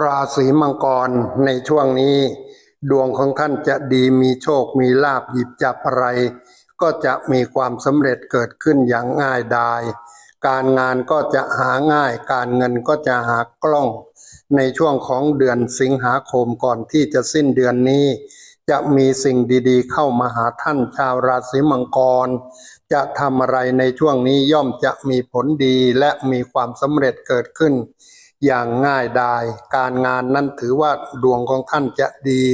ราศีมังกรในช่วงนี้ ดวงของท่านจะดีมีโชคมีลาบหยิบจับอะไร ก็จะมีความสำเร็จเกิดขึ้นอย่างง่ายดาย การงานก็จะหาง่าย การเงินก็จะหากล้อง ในช่วงของเดือนสิงหาคมก่อนที่จะสิ้นเดือนนี้ จะมีสิ่งดีๆ เข้ามาหาท่านชาวราศีมังกร จะทำอะไรในช่วงนี้ย่อมจะมีผลดีและมีความสำเร็จเกิดขึ้น อย่างง่ายดายการงานนั้นถือว่าดวงของท่านจะดี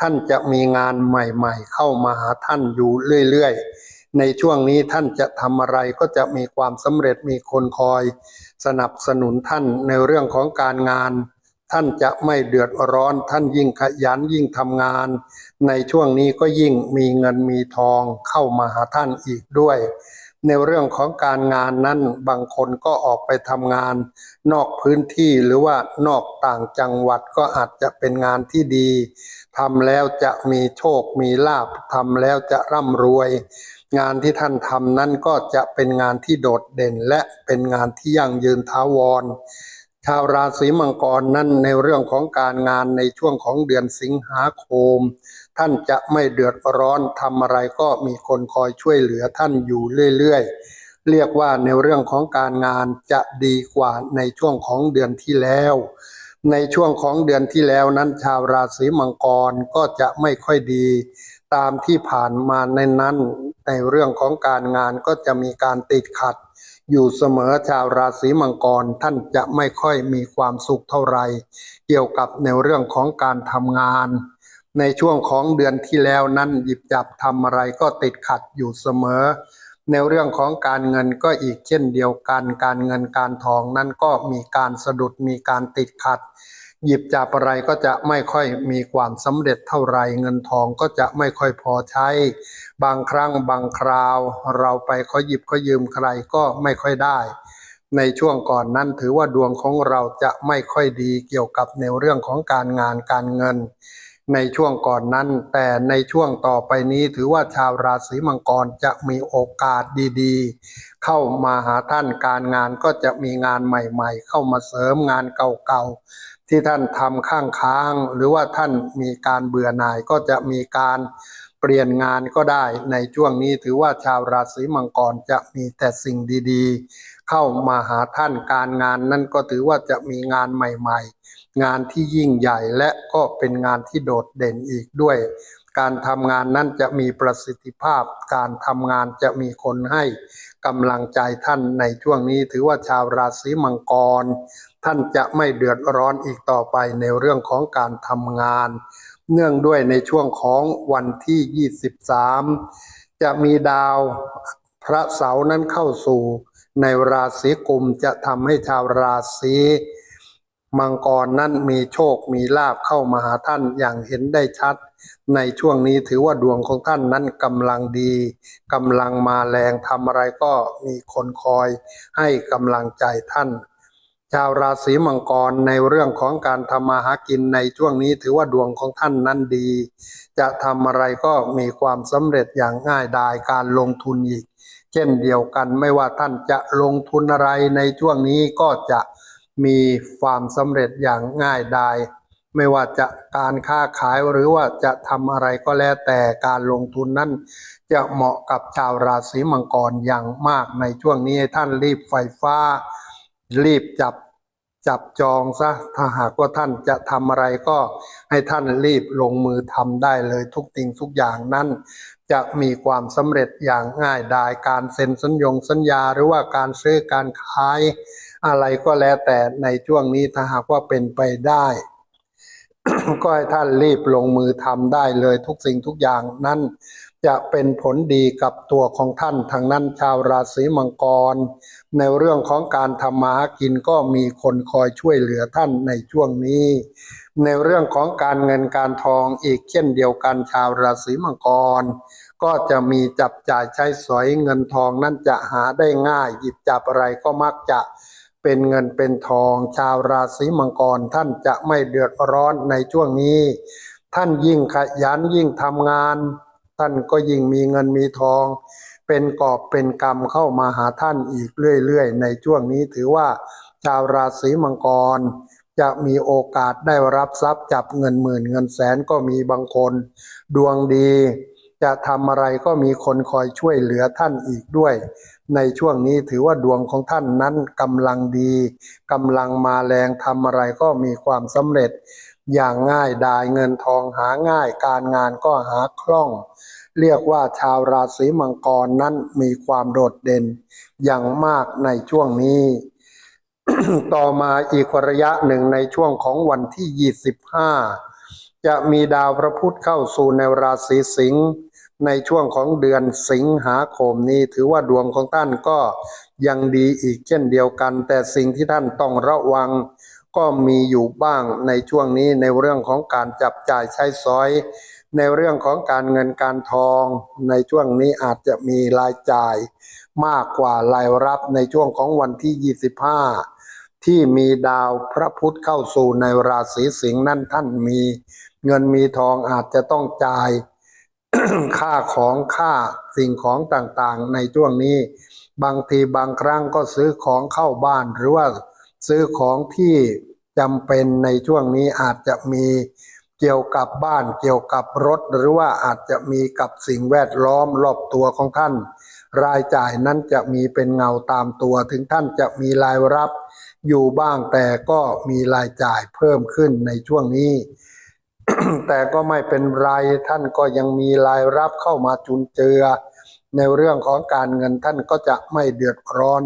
ท่านจะมีงานใหม่ๆ เข้ามาหาท่านอยู่เรื่อยๆ ในช่วงนี้ท่านจะทำอะไรก็จะมีความสำเร็จมีคนคอย สนับสนุนท่านในเรื่องของการงาน ท่านจะไม่เดือดร้อน ท่านยิ่งขยันยิ่งทำงาน ในช่วงนี้ก็ยิ่งมีเงินมีทองเข้ามาหาท่านอีกด้วย ในเรื่องของการงานนั้นบางคนก็ออกไปทำงาน นอกพื้นที่หรือว่านอกต่างจังหวัดก็อาจจะเป็นงานที่ดีทำแล้วจะมีโชคมีลาภทำแล้วจะร่ำรวย งานที่ท่านทำนั้นก็จะเป็นงานที่โดดเด่นและเป็นงานที่ยั่งยืนท้าวร ชาวราศีมังกรนั้นในเรื่องของการงานในช่วงของเดือนสิงหาคม ท่านจะไม่เดือดร้อนทำอะไรก็มีคนคอยช่วยเหลือท่านอยู่เรื่อยๆ เรียกว่าในเรื่องของการงานจะดีกว่าในช่วงของเดือนที่แล้ว ในช่วงของเดือนที่แล้วนั้นชาวราศีมังกรก็จะไม่ค่อยดี ตามที่ผ่านมาในนั้น ในเรื่องของการงานก็จะมีการติดขัด อยู่เสมอชาวราศีมังกรท่านจะไม่ค่อยมีความสุขเท่าไหร่เกี่ยวกับในเรื่องของการทำงาน ในช่วงของเดือนที่แล้วนั้นหยิบจับทำอะไรก็ติดขัดอยู่เสมอ ในเรื่องของการเงินก็อีกเช่นเดียวกัน การเงินการทองนั้นก็มีการสะดุดมีการติดขัด หยิบจับอะไรก็จะไม่ค่อยมีความสำเร็จเท่าไรเงินทองก็จะไม่ค่อยพอใช้ บางครั้งบางคราว เราไปขอหยิบขอยืมใครก็ไม่ค่อยได้ ในช่วงก่อนนั้นถือว่าดวงของเราจะไม่ค่อยดีเกี่ยวกับในเรื่องของการงานการเงิน ในช่วงก่อนนั้น แต่ในช่วงต่อไปนี้ถือว่าชาวราศีมังกรจะมีโอกาสดีๆ เข้ามาหาท่านการงานก็จะมีงานใหม่ ๆ เข้ามาเสริมงานเก่าๆ ที่ท่านทำข้างค้าง หรือว่าท่านมีการเบื่อหน่ายก็จะมีการเปลี่ยนงานก็ได้ในช่วงนี้ถือว่าชาวราศีมังกรจะมีแต่สิ่งดีๆ เข้ามาหาท่านการงานนั้นก็ถือว่าจะมีงานใหม่ๆ งานที่ยิ่งใหญ่และก็เป็นงานที่โดดเด่นอีกด้วย การทำงานนั้นจะมีประสิทธิภาพ การทำงานจะมีคนให้กำลังใจท่านในช่วงนี้ถือว่าชาวราศีมังกร ท่านจะไม่เดือดร้อนอีกต่อไปในเรื่องของการทำงาน เนื่องด้วยในช่วงของวันที่ 23 จะมีดาวพระเสาร์นั้นเข้าสู่ในราศีกุมจะทำให้ชาวราศีมังกรนั้นมีโชคมีลาบเข้ามาหาท่านอย่างเห็นได้ชัด ในช่วงนี้ถือว่าดวงของท่านนั้นกำลังดีกำลังมาแรงทำอะไรก็มีคนคอยให้กำลังใจท่าน ชาวราศีมังกรในเรื่องของการทำมาหากินในช่วงนี้ถือว่าดวงของท่านนั้นดี จะทำอะไรก็มีความสำเร็จอย่างง่ายดายการลงทุนอีก เช่นเดียวกันไม่ว่าท่านจะลงทุนอะไรในช่วงนี้ก็จะมีความสำเร็จอย่างง่ายดายไม่ว่าจะการค้าขายหรือว่าจะทำอะไรก็แล้วแต่การลงทุนนั้น จะเหมาะกับชาวราศีมังกรอย่างมากในช่วงนี้ท่านรีบไฟฟ้า รีบจับจับจองซะ ถ้าหากว่าท่านจะทำอะไรก็ให้ท่านรีบลงมือทำได้เลยทุกสิ่งทุกอย่างนั้น จะมีความสำเร็จอย่างง่ายดายการเซ็นสัญญงสัญญาหรือว่าการซื้อการขายอะไรก็แล้วแต่ในช่วงนี้ถ้าหากว่าเป็นไปได้ ก็ให้ท่านรีบลงมือทำได้เลยทุกสิ่งทุกอย่างนั้น จะเป็นผลดีกับตัวของท่านทางนั้นชาวราศีมังกร ในเรื่องของการทำมาหากินก็มีคนคอยช่วยเหลือท่านในช่วงนี้ ในเรื่องของการเงินการทองอีกเช่นเดียวกันชาวราศีมังกร ก็จะมีจับจ่ายใช้สอยเงินทองนั้นจะหาได้ง่าย หยิบจับอะไรก็มักจะเป็นเงินเป็นทอง ชาวราศีมังกรท่านจะไม่เดือดร้อนในช่วงนี้ ท่านยิ่งขยันยิ่งทำงาน ท่านก็ยิ่งมีเงินมีทอง เป็นกอบเป็นกรรมเข้ามาหาท่านอีกเรื่อยๆ ในช่วงนี้ถือว่า ชาวราศีมังกร จะมีโอกาสได้รับทรัพย์จับเงินหมื่นเงินแสนก็มีบางคน ดวงดี จะทำอะไรก็มีคนคอยช่วยเหลือท่านอีกด้วย ในช่วงนี้ถือว่าดวงของท่านนั้นกำลังดีกำลังมาแรงทำอะไรก็มีความสำเร็จ อย่างง่ายดายเงินทองหาง่ายการงานก็หาคล่อง เรียกว่าชาวราศีมังกรนั้นมีความโดดเด่น อย่างมากในช่วงนี้ ต่อมาอีกระยะหนึ่งในช่วงของวันที่ 25 จะมีดาวพระพุธเข้าสู่ในราศีสิงห์ในช่วงของเดือนสิงหาคมนี้ถือว่าดวงของท่านก็ยังดีอีกเช่นเดียวกัน แต่สิ่งที่ท่านต้องระวัง ก็มีอยู่บ้างในช่วงนี้ในเรื่องของการจับจ่ายใช้สอย ในเรื่องของการเงินการทอง ในช่วงนี้อาจจะมีรายจ่าย มากกว่ารายรับในช่วงของวันที่ 25 ที่มีดาวพระพุธเข้าสู่ในราศีสิงห์นั่นท่านมีเงินมีทองอาจจะต้องจ่ายค่าของค่าสิ่งของต่างๆ ในช่วงนี้ บางทีบางครั้งก็ซื้อของเข้าบ้านหรือว่า ซื้อของที่จำเป็นในช่วงนี้อาจจะมีเกี่ยวกับบ้านเกี่ยวกับรถ หรือว่าอาจจะมีกับสิ่งแวดล้อมรอบตัวของท่าน รายจ่ายนั้นจะมีเป็นเงาตามตัว ถึงท่านจะมีรายรับอยู่บ้างแต่ก็มีรายจ่ายเพิ่มขึ้นในช่วงนี้ แต่ก็ไม่เป็นไรท่านก็ยังมีรายรับเข้ามาจุนเจือ ในเรื่องของการเงินท่านก็จะไม่เดือดร้อน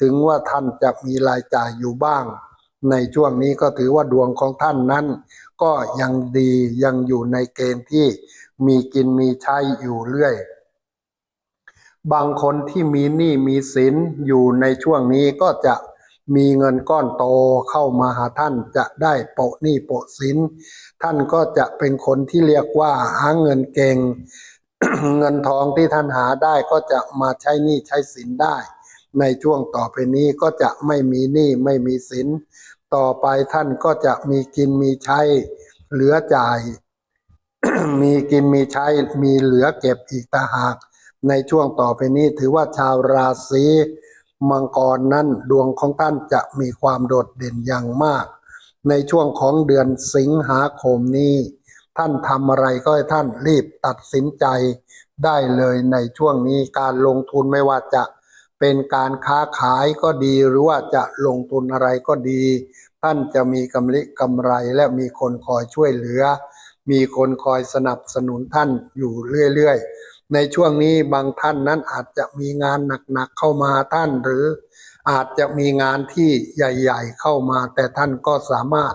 ถึงว่าท่านจะมีรายจ่ายอยู่บ้าง ในช่วงนี้ก็ถือว่าดวงของท่านนั้น ก็ยังดียังอยู่ในเกณฑ์ที่มีกินมีใช้อยู่เรื่อย บางคนที่มีหนี้มีสินอยู่ในช่วงนี้ก็จะมีเงินก้อนโตเข้ามาหาท่านจะได้โปะหนี้โปะสินท่านก็จะเป็นคนที่เรียกว่าหาเงินเก่ง เงินทองที่ท่านหาได้ก็จะมาใช้หนี้ใช้สินได้ ในช่วงต่อไปนี้ก็จะไม่มีหนี้ไม่มีสิน ต่อไปท่านก็จะมีกินมีใช้เหลือจ่าย มีกินมีใช้มีเหลือเก็บอีกต่างหาก ในช่วงต่อไปนี้ถือว่าชาวราศีมังกรนั้นดวงของท่านจะมีความโดดเด่นอย่างมาก ในช่วงของเดือนสิงหาคมนี้ ท่านทำอะไรก็ให้ท่านรีบตัดสินใจได้เลยในช่วงนี้การลงทุนไม่ว่าจะ เป็นการค้าขายก็ดีหรือว่าจะลงทุนอะไรก็ดี ท่านจะมีกำไรกำไรและมีคนคอยช่วยเหลือ มีคนคอยสนับสนุนท่านอยู่เรื่อยๆ ในช่วงนี้บางท่านนั้นอาจจะมีงานหนักๆเข้ามาท่านหรือ อาจจะมีงานที่ใหญ่ๆเข้ามา แต่ท่านก็สามารถ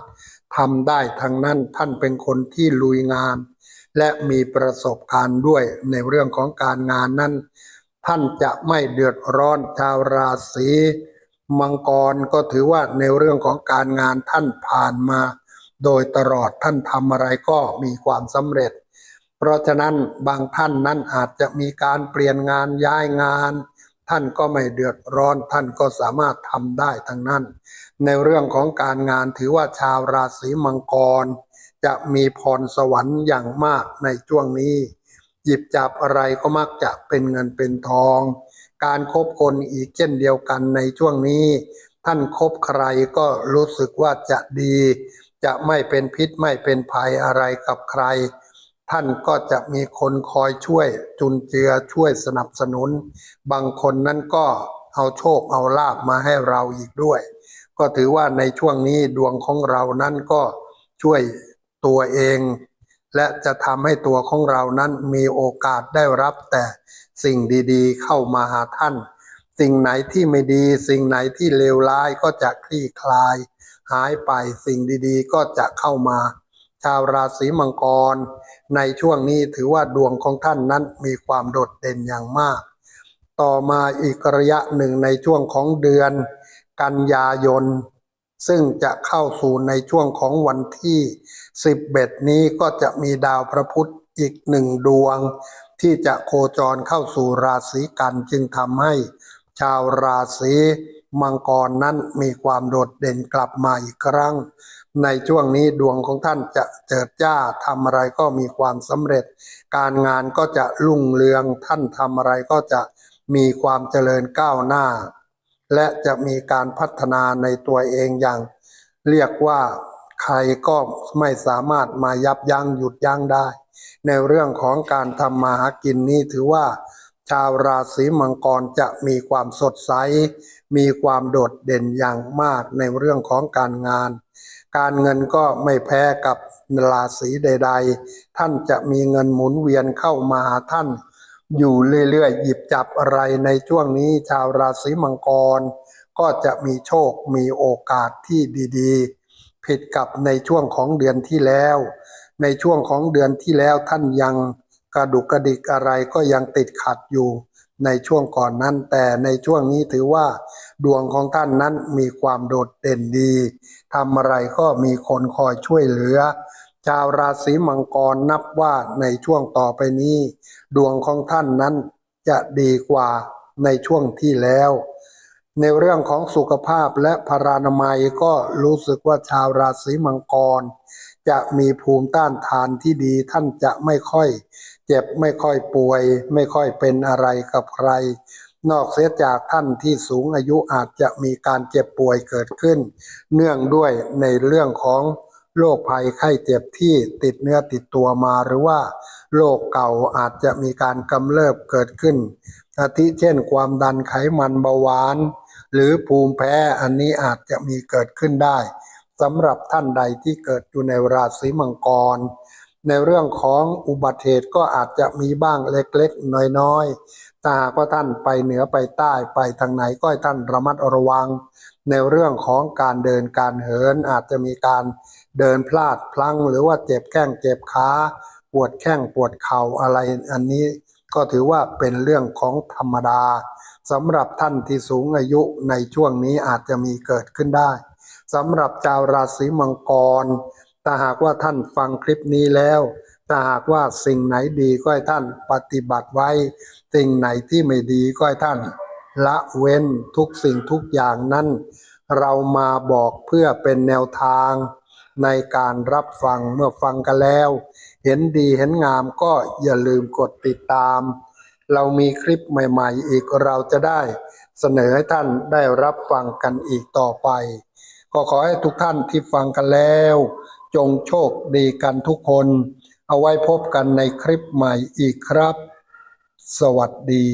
ทำได้ทั้งนั้นท่านเป็นคนที่ลุยงาน และมีประสบการณ์ด้วยในเรื่องของการงานนั้น ท่านจะไม่เดือดร้อนชาวราศีมังกรก็ถือว่าในเรื่องของการงานท่านผ่านมา โดยตลอดท่านทำอะไรก็มีความสำเร็จ เพราะฉะนั้นบางท่านนั้นอาจจะมีการเปลี่ยนงานย้ายงาน ท่านก็ไม่เดือดร้อนท่านก็สามารถทำได้ทั้งนั้น ในเรื่องของการงานถือว่าชาวราศีมังกร จะมีพรสวรรค์อย่างมากในช่วงนี้ หยิบจับอะไรก็มักจะเป็นเงินเป็นทอง การคบคนอีกเช่นเดียวกันในช่วงนี้ ท่านคบใครก็รู้สึกว่าจะดี จะไม่เป็นพิษไม่เป็นภัยอะไรกับใคร ท่านก็จะมีคนคอยช่วยจุนเจือช่วยสนับสนุน บางคนนั้นก็เอาโชคเอาลาบมาให้เราอีกด้วย ก็ถือว่าในช่วงนี้ดวงของเรานั้นก็ช่วยตัวเอง และจะทำให้ตัวของเรานั้นมีโอกาสได้รับแต่สิ่งดีๆ เข้ามาหาท่าน สิ่งไหนที่ไม่ดี สิ่งไหนที่เลวร้ายก็จะคลี่คลาย หายไปสิ่งดีๆ ก็จะเข้ามา ชาวราศีมังกร ในช่วงนี้ถือว่าดวงของท่านนั้นมีความโดดเด่นอย่างมาก ต่อมาอีกระยะหนึ่งในช่วงของเดือน กันยายน ซึ่งจะเข้าสู่ในช่วงของวันที่ 11 นี้ก็จะมีดาวพระพุธอีกหนึ่งดวง ที่จะโคจรเข้าสู่ราศีกันจึงทำให้ชาวราศีมังกรนั้นมีความโดดเด่นกลับมาอีกครั้ง ในช่วงนี้ดวงของท่านจะเจิดจ้าทำอะไรก็มีความสำเร็จ การงานก็จะรุ่งเรืองท่านทำอะไรก็จะมีความเจริญก้าวหน้า และจะมีการพัฒนาในตัวเองอย่าง เรียกว่าใครก็ไม่สามารถมายับยั้งหยุดยั้งได้ ในเรื่องของการทำมาหากินนี้ถือว่า ชาวราศีมังกรจะมีความสดใส มีความโดดเด่นอย่างมากในเรื่องของการงาน การเงินก็ไม่แพ้กับราศีใด ๆ ท่านจะมีเงินหมุนเวียนเข้ามาหาท่าน อยู่เรื่อยๆ หยิบจับอะไรในช่วงนี้ชาวราศีมังกร ก็จะมีโชคมีโอกาสที่ดีๆ ผิดกับในช่วงของเดือนที่แล้ว ในช่วงของเดือนที่แล้วท่านยังกระดุกกระดิกอะไรก็ยังติดขัดอยู่ในช่วงก่อนนั้น แต่ในช่วงนี้ถือว่า ดวงของท่านนั้นมีความโดดเด่นดีทำอะไรก็มีคนคอยช่วยเหลือ ชาวราศีมังกรนับว่าในช่วงต่อไปนี้ ดวงของท่านนั้นจะดีกว่าในช่วงที่แล้ว ในเรื่องของสุขภาพและพรานามัยก็รู้สึกว่าชาวราศีมังกร จะมีภูมิต้านทานที่ดีท่านจะไม่ค่อย เจ็บไม่ค่อยป่วย ไม่ค่อยเป็นอะไรกับใคร นอกเสียจากท่านที่สูงอายุอาจจะมีการเจ็บป่วยเกิดขึ้น เนื่องด้วยในเรื่องของ โรคภัยไข้เจ็บที่ติดเนื้อติดตัวมาหรือว่าโรคเก่าอาจจะมีการกำเริบเกิดขึ้นอาทิเช่นความดันไขมันเบาหวาน หรือภูมิแพ้อันนี้อาจจะมีเกิดขึ้นได้สำหรับท่านใดที่เกิดอยู่ในราศีมังกร ในเรื่องของอุบัติเหตุก็อาจจะมีบ้างเล็กๆ น้อยๆถ้าหากว่าท่านไปเหนือไปใต้ไปทางไหนก็ให้ท่านระมัดระวัง ในเรื่องของการเดินการเหินอาจจะมีการ เดินพลาดพลั้งหรือว่าเจ็บแข้งเจ็บขาปวดแข้งปวดเข่าอะไรอันนี้ก็ถือว่าเป็นเรื่องของธรรมดาสำหรับท่านที่สูงอายุในช่วงนี้อาจจะมีเกิดขึ้นได้สำหรับชาวราศีมังกรถ้าหากว่าท่านฟังคลิปนี้แล้วถ้าหากว่าสิ่งไหนดีก็ให้ท่านปฏิบัติไว้ สิ่งไหนที่ไม่ดีก็ให้ท่าน ละเว้นทุกสิ่งทุกอย่างนั้น เรามาบอกเพื่อเป็นแนวทาง ในการรับฟังเมื่อฟังกันแล้ว เห็นดีเห็นงามก็อย่าลืมกดติดตาม เรามีคลิปใหม่ ๆ อีกเราจะได้เสนอให้ท่านได้รับฟังกันอีกต่อไป ก็ขอให้ทุกท่านที่ฟังกันแล้ว จงโชคดีกันทุกคน เอาไว้พบกันในคลิปใหม่อีกครับ สวัสดี